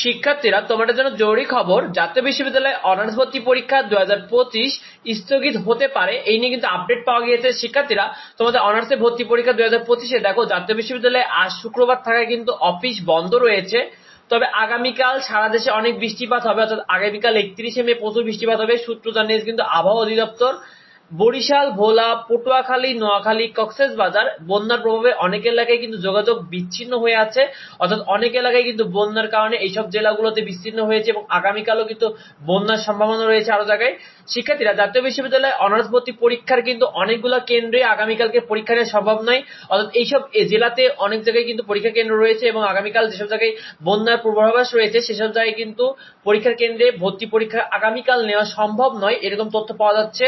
শিক্ষার্থীরা, তোমাদের জন্য জরুরি খবর, জাতীয় বিশ্ববিদ্যালয়ে অনার্স ভর্তি পরীক্ষা দু হাজার পঁচিশ স্থগিত হতে পারে। এই নিয়ে কিন্তু আপডেট পাওয়া গিয়েছে শিক্ষার্থীরা। তোমাদের অনার্সে ভর্তি পরীক্ষা দু হাজার পঁচিশে, দেখো, জাতীয় বিশ্ববিদ্যালয়ে আজ শুক্রবার থাকায় কিন্তু অফিস বন্ধ রয়েছে। তবে আগামীকাল সারা দেশে অনেক বৃষ্টিপাত হবে, অর্থাৎ আগামীকাল একত্রিশে মে প্রচুর বৃষ্টিপাত হবে। সূত্র জানিয়েছে কিন্তু আবহাওয়া অধিদপ্তর। বরিশাল, ভোলা, পটুয়াখালী, নোয়াখালী, কক্সেস বাজার, বন্যার প্রভাবে অনেক এলাকায় কিন্তু যোগাযোগ বিচ্ছিন্ন হয়ে আছে। অর্থাৎ অনেক এলাকায় কিন্তু বন্যার কারণে এইসব জেলাগুলোতে বিচ্ছিন্ন হয়েছে এবং আগামীকালও কিন্তু বন্যার সম্ভাবনা রয়েছে আরও জায়গায়। শিক্ষার্থীরা, জাতীয় বিশ্ববিদ্যালয়ে অনার্স ভর্তি পরীক্ষার কিন্তু অনেকগুলো কেন্দ্রে আগামীকালকে পরীক্ষা নেওয়া সম্ভব নয়। অর্থাৎ এইসব জেলাতে অনেক জায়গায় কিন্তু পরীক্ষা কেন্দ্র রয়েছে এবং আগামীকাল যেসব জায়গায় বন্যার পূর্বাভাস রয়েছে, সেসব জায়গায় কিন্তু পরীক্ষার কেন্দ্রে ভর্তি পরীক্ষা আগামীকাল নেওয়া সম্ভব নয়। এরকম তথ্য পাওয়া যাচ্ছে।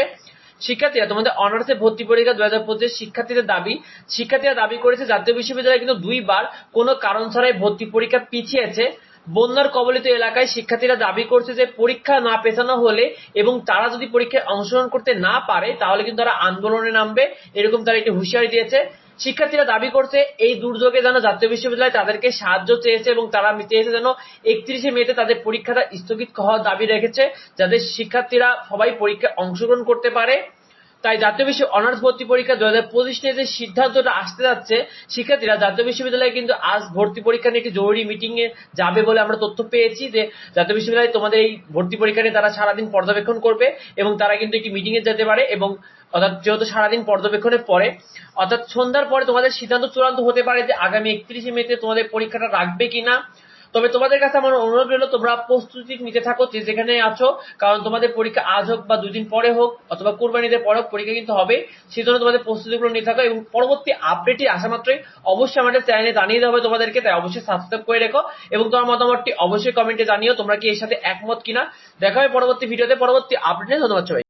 শিক্ষার্থীরা তোমাদের অনার্সে ভর্তি পরীক্ষা দু হাজার পঁচিশ শিক্ষার্থীদের দাবি, শিক্ষার্থীরা দাবি করেছে জাতীয় বিশ্ববিদ্যালয় কিন্তু দুইবার কোন কারণ ছাড়াই ভর্তি পরীক্ষা পিছিয়েছে। বন্যার কবলিত এলাকায় শিক্ষার্থীরা দাবি করছে যে পরীক্ষা না পেছানো হলে এবং তারা যদি পরীক্ষায় অংশগ্রহণ করতে না পারে, তাহলে কিন্তু তারা আন্দোলনে নামবে। এরকম তারা একটি হুঁশিয়ারি দিয়েছে। শিক্ষার্থীরা দাবি করছে, এই দুর্যোগে যেন জাতীয় বিশ্ববিদ্যালয় তাদেরকে সাহায্য চেয়েছে এবং তারা চেয়েছে যেন একত্রিশে মেতে তাদের পরীক্ষাটা স্থগিত হওয়ার দাবি রেখেছে, যাতে শিক্ষার্থীরা সবাই পরীক্ষায় অংশগ্রহণ করতে পারে। তাই জাতীয় বিশ্ব অনার্স ভর্তি পরীক্ষা দু হাজার পঁচিশ নিয়ে যে সিদ্ধান্তটা আসতে যাচ্ছে, শিক্ষার্থীরা জাতীয় বিশ্ববিদ্যালয়ে কিন্তু আজ ভর্তি পরীক্ষা নিয়ে একটি জরুরি মিটিং এ যাবে বলে আমরা তথ্য পেয়েছি যে জাতীয় বিশ্ববিদ্যালয়ে তোমাদের এই ভর্তি পরীক্ষা নিয়ে তারা সারাদিন পর্যবেক্ষণ করবে এবং তারা কিন্তু একটি মিটিং এ যেতে পারে এবং অর্থাৎ যেহেতু সারাদিন পর্যবেক্ষণের পরে, অর্থাৎ সন্ধ্যার পরে তোমাদের সিদ্ধান্ত চূড়ান্ত হতে পারে যে আগামী একত্রিশে মেতে তোমাদের পরীক্ষাটা রাখবে কিনা। তবে তোমাদের কাছে আমার অনুরোধ রইল, তোমরা প্রস্তুতি নিতে থাকো, যে যেখানে আছো, কারণ তোমাদের পরীক্ষা আজ হোক বা দুদিন পরে হোক, অথবা কুরবানিদের পরে হোক, পরীক্ষা কিন্তু হবে সেই জন্য তোমাদের প্রস্তুতিগুলো নিতে থাকো এবং পরবর্তী আপডেটটি আসা মাত্রই অবশ্যই আমাদের চ্যানেলে জানিয়ে দেওয়া হবে তোমাদেরকে, তাই অবশ্যই সাবস্ক্রাইব করে রেখো এবং তোমার মতামতটি অবশ্যই কমেন্টে জানিও, তোমরা কি এর সাথে একমত কিনা। দেখা হবে পরবর্তী ভিডিওতে পরবর্তী আপডেটে ধন্যবাদ সবাই